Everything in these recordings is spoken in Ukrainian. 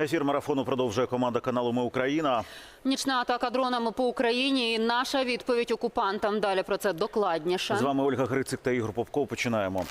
Ефір марафону продовжує команда каналу Ми Україна. Нічна атака дронами по Україні. І наша відповідь окупантам. Далі про це докладніше. З вами Ольга Грицик та Ігор Попков. Починаємо.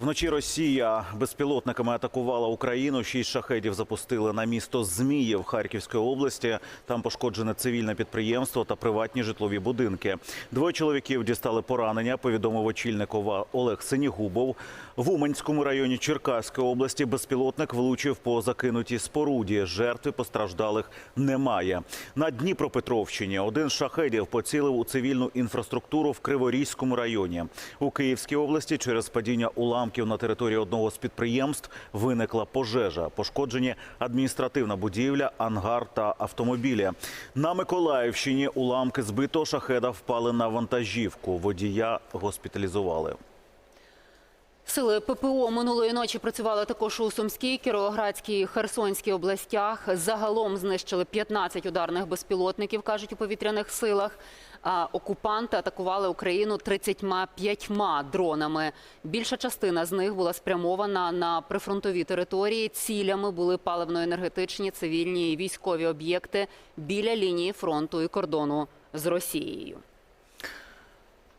Вночі Росія безпілотниками атакувала Україну. Шість шахедів запустили на місто Зміїв Харківської області. Там пошкоджене цивільне підприємство та приватні житлові будинки. Двоє чоловіків дістали поранення. Повідомив очільник ОВА Олег Синігубов. В Уманському районі Черкаської області безпілотник влучив по закинутій споруді. Жертви постраждалих немає. На Дніпропетровщині один з шахедів поцілив у цивільну інфраструктуру в Криворізькому районі. У Київській області через падіння уламків на території одного з підприємств виникла пожежа. Пошкоджені адміністративна будівля, ангар та автомобілі. На Миколаївщині уламки збитого шахеда впали на вантажівку. Водія госпіталізували. Сили ППО минулої ночі працювали також у Сумській, Кіровоградській, Херсонській областях. Загалом знищили 15 ударних безпілотників, кажуть у повітряних силах. А окупанти атакували Україну 35 дронами. Більша частина з них була спрямована на прифронтові території. Цілями були паливно-енергетичні, цивільні і військові об'єкти біля лінії фронту і кордону з Росією.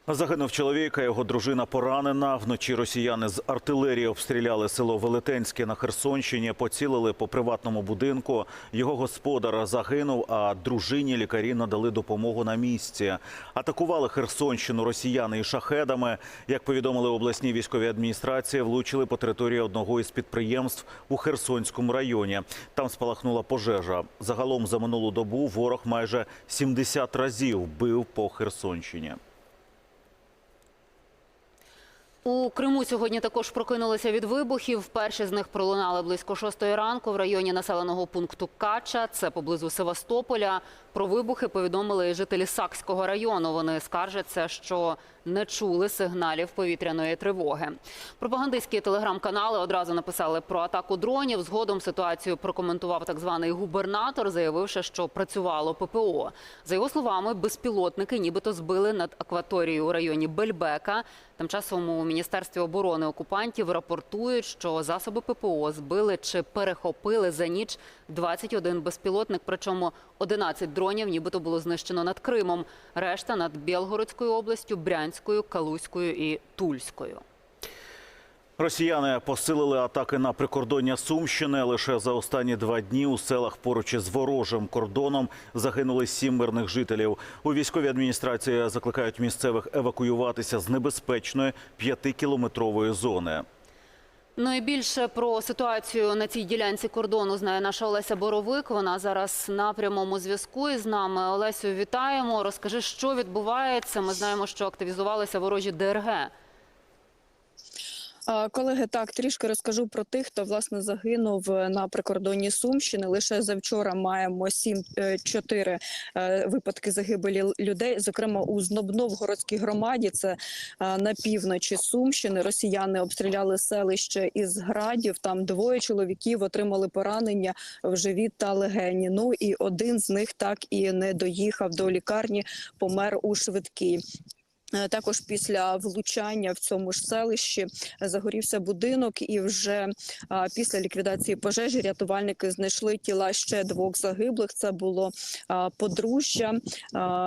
Загинув чоловік, а його дружина поранена. Вночі росіяни з артилерії обстріляли село Велетенське на Херсонщині, поцілили по приватному будинку. Його господар загинув, а дружині лікарі надали допомогу на місці. Атакували Херсонщину росіяни і шахедами. Як повідомили обласні військові адміністрації, влучили по території одного із підприємств у Херсонському районі. Там спалахнула пожежа. Загалом за минулу добу ворог майже 70 разів бив по Херсонщині. У Криму сьогодні також прокинулися від вибухів. Перші з них пролунали близько шостої ранку в районі населеного пункту Кача. Це поблизу Севастополя. Про вибухи повідомили жителі Сакського району. Вони скаржаться, що не чули сигналів повітряної тривоги. Пропагандистські телеграм-канали одразу написали про атаку дронів. Згодом ситуацію прокоментував так званий губернатор, заявивши, що працювало ППО. За його словами, безпілотники нібито збили над акваторією у районі Бельбека. Тим часом у міністерстві оборони окупантів рапортують, що засоби ППО збили чи перехопили за ніч 21 безпілотник, причому 11 дронів нібито було знищено над Кримом, решта над Білгородською областю, Брянською, Калузькою і Тульською. Росіяни посилили атаки на прикордоння Сумщини. Лише за останні два дні у селах поруч із ворожим кордоном загинули сім мирних жителів. У військовій адміністрації закликають місцевих евакуюватися з небезпечної п'ятикілометрової зони. Ну і більше про ситуацію на цій ділянці кордону знає наша Олеся Боровик. Вона зараз на прямому зв'язку із нами. Олесю, вітаємо. Розкажи, що відбувається. Ми знаємо, що активізувалися ворожі ДРГ. Колеги, так трішки розкажу про тих, хто власне загинув е, на прикордонні Сумщини. Лише завчора маємо сім е, чотири е, випадки загибелі людей. Зокрема, у Знобновгородській громаді, це на півночі Сумщини. Росіяни обстріляли селище із градів. Там двоє чоловіків отримали поранення в живіт та легені. Ну і один з них так і не доїхав до лікарні, помер у швидкій. Е, Також після влучання в цьому ж селищі загорівся будинок, і вже після ліквідації пожежі рятувальники знайшли тіла ще двох загиблих. Це було подружжя.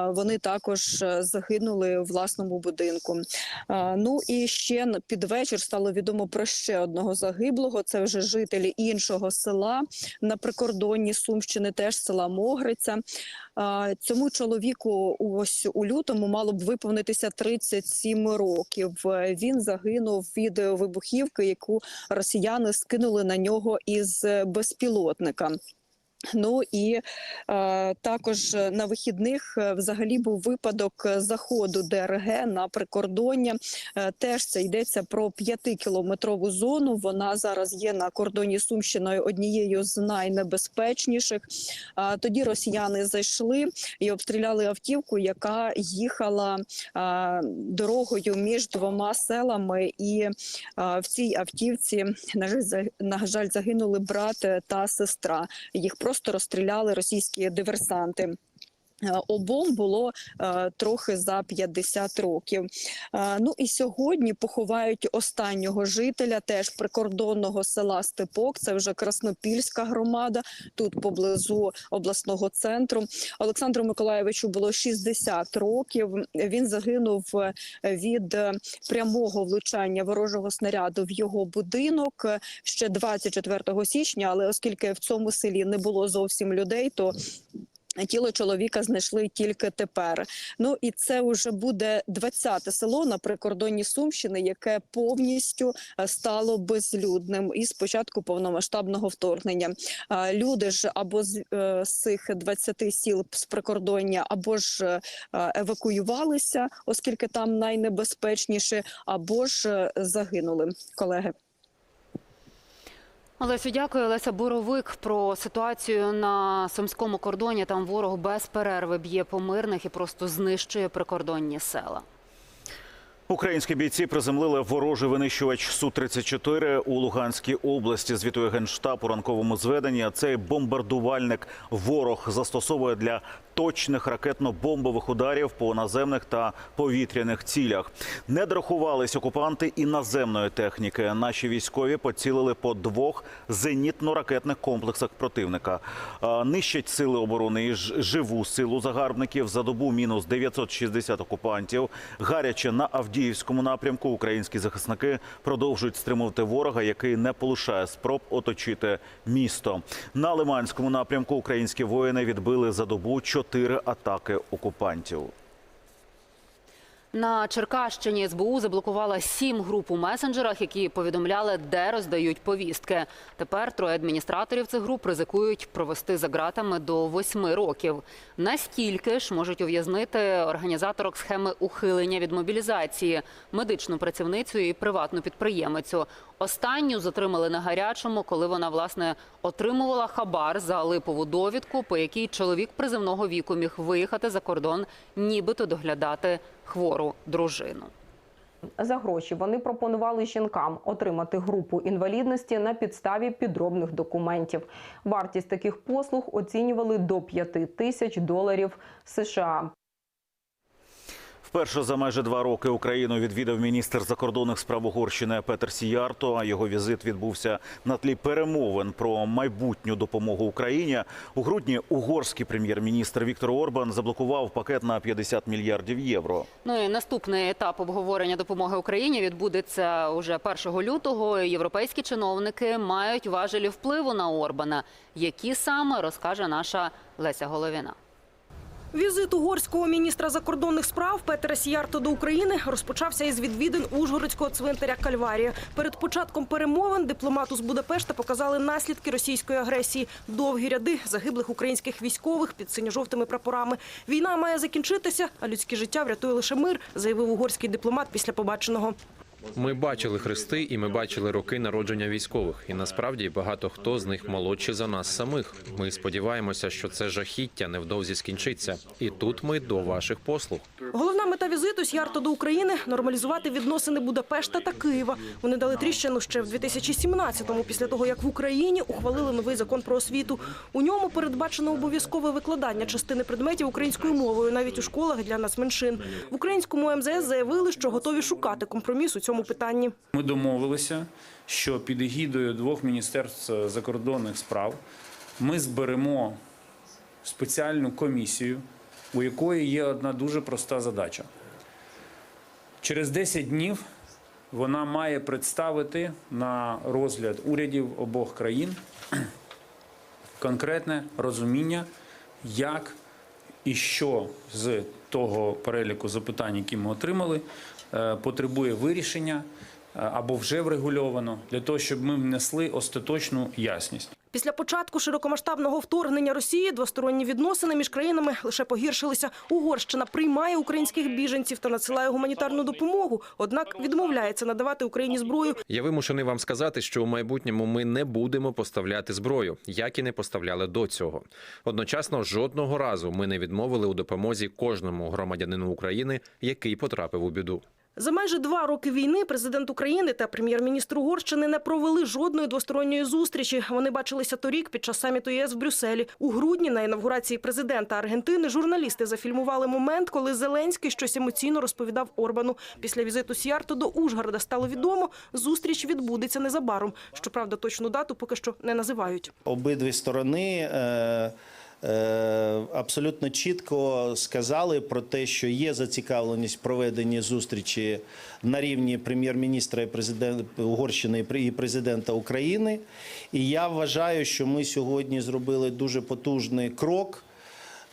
Вони також е, загинули у власному будинку. Ну і ще під вечір стало відомо про ще одного загиблого. Це вже жителі іншого села на прикордонні Сумщини, теж села Могриця. Цьому чоловіку ось у лютому мало б виповнитися 37 років. Він загинув від вибухівки, яку росіяни скинули на нього із безпілотника. Ну і е, також на вихідних е, взагалі був випадок е, заходу ДРГ на прикордоння. Е, теж це йдеться про п'ятикілометрову зону. Вона зараз є на кордоні Сумщиною однією з найнебезпечніших. А тоді росіяни зайшли і обстріляли автівку, яка їхала а, дорогою між двома селами. І а, в цій автівці на жаль загинули брат та сестра. Їх просто розстріляли російські диверсанти. Е, Обом було е, трохи за 50 років. Е, ну і сьогодні поховають останнього жителя теж прикордонного села Степок. Це вже Краснопільська громада, тут поблизу обласного центру. Олександру Миколаєвичу було 60 років. Він загинув е, від е, прямого влучання ворожого снаряду в його будинок ще 24 січня. Але оскільки в цьому селі не було зовсім людей, то Тіло чоловіка знайшли тільки тепер. Ну і це вже буде 20-те село на прикордонні Сумщини, яке повністю е, стало безлюдним із початку повномасштабного вторгнення. А, Люди ж або з, е, з цих 20 сіл з прикордоння, або ж е, евакуювалися, оскільки там найнебезпечніше, або ж е, загинули колеги. Олесю, дякую. Олеся Боровик про ситуацію на сумському кордоні. Там ворог без перерви б'є по мирних і просто знищує прикордонні села. Українські бійці приземлили ворожий винищувач Су-34 у Луганській області. Звітує генштаб у ранковому зведенні. Цей бомбардувальник ворог застосовує для точних ракетно-бомбових ударів по наземних та повітряних цілях. Не дорахувались окупанти і наземної техніки. Наші військові поцілили по двох зенітно-ракетних комплексах противника. Нищать сили оборони і живу силу загарбників. За добу мінус 960 окупантів. Гаряче на Авдіївському напрямку українські захисники продовжують стримувати ворога, який не полишає спроб оточити місто. На Лиманському напрямку українські воїни відбили за добу чотири атаки окупантів. На Черкащині СБУ заблокувала сім груп у месенджерах, які повідомляли, де роздають повістки. Тепер троє адміністраторів цих груп ризикують провести за ґратами до восьми років. Настільки ж можуть ув'язнити організаторок схеми ухилення від мобілізації, медичну працівницю і приватну підприємицю. Останню затримали на гарячому, коли вона власне отримувала хабар за липову довідку, по якій чоловік призивного віку міг виїхати за кордон, нібито доглядати хвору дружину. За гроші вони пропонували жінкам отримати групу інвалідності на підставі підробних документів. Вартість таких послуг оцінювали до 5 тисяч доларів США. Вперше за майже два роки Україну відвідав міністр закордонних справ Угорщини Петер Сіярто. А його візит відбувся на тлі перемовин про майбутню допомогу Україні. У грудні угорський прем'єр-міністр Віктор Орбан заблокував пакет на 50 мільярдів євро. Ну і наступний етап обговорення допомоги Україні відбудеться уже 1 лютого. Європейські чиновники мають важелі впливу на Орбана. Які саме розкаже наша Леся Головіна. Візит угорського міністра закордонних справ Петера Сіярто до України розпочався із відвідин Ужгородського цвинтаря Кальварія. Перед початком перемовин дипломату з Будапешта показали наслідки російської агресії. Довгі ряди загиблих українських військових під синьо-жовтими прапорами. Війна має закінчитися, а людське життя врятує лише мир, заявив угорський дипломат після побаченого. Ми бачили хрести, і ми бачили роки народження військових. І насправді багато хто з них молодші за нас самих. Ми сподіваємося, що це жахіття невдовзі скінчиться. І тут ми до ваших послуг. Головна мета візиту Сярто до України нормалізувати відносини Будапешта та Києва. Вони дали тріщину ще в 2017-му, після того як в Україні ухвалили новий закон про освіту. У ньому передбачено обов'язкове викладання частини предметів українською мовою, навіть у школах для нацменшин. В українському МЗС заявили, що готові шукати компроміс у цьому питанні. Ми домовилися, що під егідою двох міністерств закордонних справ ми зберемо спеціальну комісію, у якої є одна дуже проста задача. Через 10 днів вона має представити на розгляд урядів обох країн конкретне розуміння, як і що з того переліку запитань, які ми отримали, потребує вирішення е, або вже врегульовано для того, щоб ми внесли остаточну ясність. Після початку широкомасштабного вторгнення Росії двосторонні відносини між країнами лише погіршилися. Угорщина приймає українських біженців та надсилає гуманітарну допомогу, однак відмовляється надавати Україні зброю. Я вимушений вам сказати, що у майбутньому ми не будемо поставляти зброю, як і не поставляли до цього. Одночасно, жодного разу ми не відмовили у допомозі кожному громадянину України, який потрапив у біду. За майже два роки війни президент України та прем'єр-міністр Угорщини не провели жодної двосторонньої зустрічі. Вони бачилися торік під час саміту ЄС в Брюсселі. У грудні на інавгурації президента Аргентини журналісти зафільмували момент, коли Зеленський щось емоційно розповідав Орбану. Після візиту Сіарто до Ужгорода стало відомо, зустріч відбудеться незабаром. Щоправда, точну дату поки що не називають. Обидві сторони е, абсолютно чітко сказали про те, що є зацікавленість в проведенні зустрічі на рівні прем'єр-міністра і президента Угорщини і президента України. І я вважаю, що ми сьогодні зробили дуже потужний крок.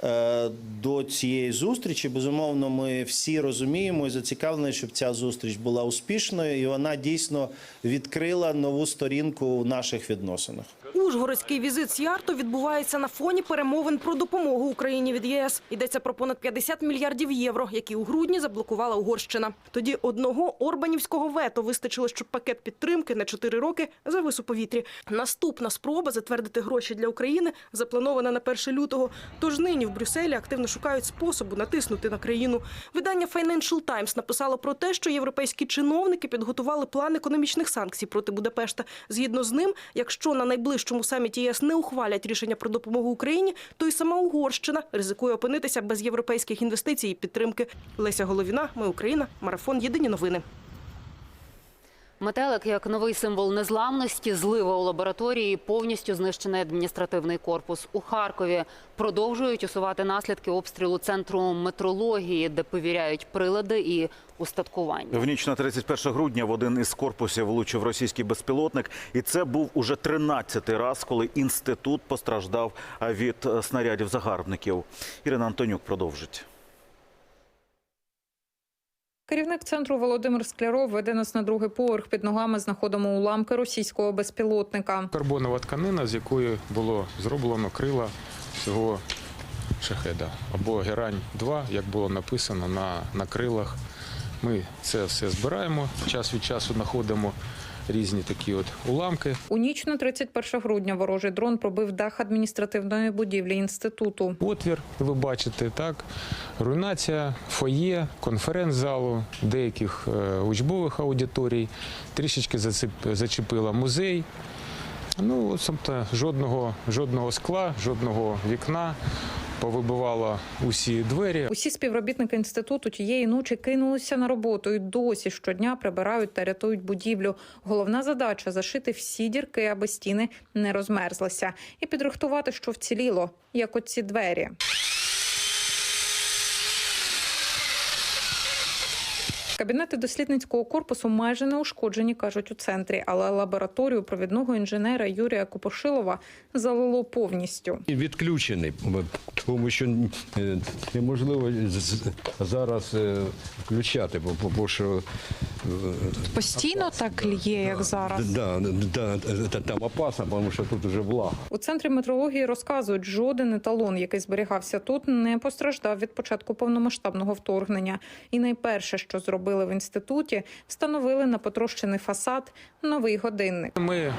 е, До цієї зустрічі безумовно, ми всі розуміємо і зацікавлені, щоб ця зустріч була успішною, і вона дійсно відкрила нову сторінку у наших відносинах. Ужгородський візит Сіарто відбувається на фоні перемовин про допомогу Україні від ЄС. Йдеться про понад 50 мільярдів євро, які у грудні заблокувала Угорщина. Тоді одного орбанівського вето вистачило, щоб пакет підтримки на 4 роки завис у повітрі. Наступна спроба затвердити гроші для України запланована на 1 лютого. Тож нині в Брюсселі активно шукають способу натиснути на країну. Видання Financial Times написало про те, що європейські чиновники підготували план економічних санкцій проти Будапешта. Згідно з ним, якщо на найближчому саміті ЄС не ухвалять рішення про допомогу Україні, то й сама Угорщина ризикує опинитися без європейських інвестицій і підтримки. Леся Головіна, ми Україна, марафон. Єдині новини. Метелик як новий символ незламності, злива у лабораторії, повністю знищений адміністративний корпус. У Харкові продовжують усувати наслідки обстрілу центру метрології, де перевіряють прилади і устаткування. В ніч на 31 грудня в один із корпусів влучив російський безпілотник, і це був уже 13-й раз, коли інститут постраждав від е, снарядів загарбників. Ірина Антонюк продовжить. Керівник центру Володимир Скляров веде нас на другий поверх. Під ногами знаходимо уламки російського безпілотника. Карбонова тканина, з якої було зроблено крила цього шахеда або герань 2 як було написано на, на крилах. Ми це все збираємо. Час від часу знаходимо різні такі от уламки. У ніч на 31 грудня ворожий дрон пробив дах адміністративної будівлі інституту. Отвір, ви бачите, так, руйнація фоє, конференц-залу, деяких е, учбових аудиторій, трішечки зачепила музей. Ну, тобто, жодного, жодного скла, жодного вікна, повибивало усі двері. Усі співробітники інституту тієї ночі кинулися на роботу і досі щодня прибирають та рятують будівлю. Головна задача зашити всі дірки, аби стіни не розмерзлися, і підрихтувати, що вціліло, як оці двері. Кабінети дослідницького корпусу майже не ушкоджені, кажуть у центрі, але лабораторію провідного інженера Юрія Купошилова залило повністю. відключений, тому що е, неможливо зараз е, включати, бо, бо- бо що е, Постійно так лє, як зараз. да, да, та- там опасно, тому що тут вже влага. У центрі метрології розказують, жоден еталон, який зберігався тут, не постраждав від початку повномасштабного вторгнення. І найперше, що зробили в інституті, встановили на потрощений фасад новий годинник. Ми е,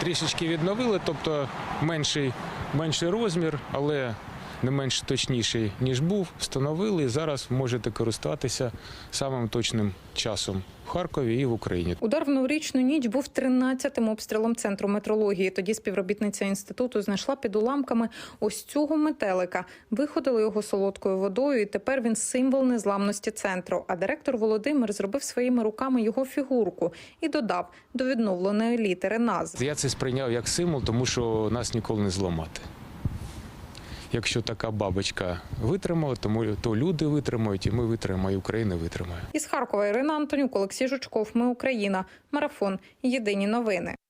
трішечки відновили, тобто менший, менший розмір, але не менш точніший, ніж був. Встановили і зараз можете користуватися самим точним часом в Харкові і в Україні. Удар в новорічну ніч був 13-тим обстрілом центру метрології. Тоді співробітниця інституту знайшла під уламками ось цього метелика. Виходили його солодкою водою, і тепер він символ незламності центру. А директор Володимир зробив своїми руками його фігурку і додав до відновленої літери назв. Я це сприйняв як символ, тому що нас ніколи не зламати. Якщо така бабочка витримала, тому то люди витримають, і ми витримаємо, і Україна витримає. Із Харкова Ірина Антонюк, Олексій Жучков. Ми Україна. Марафон. Єдині новини.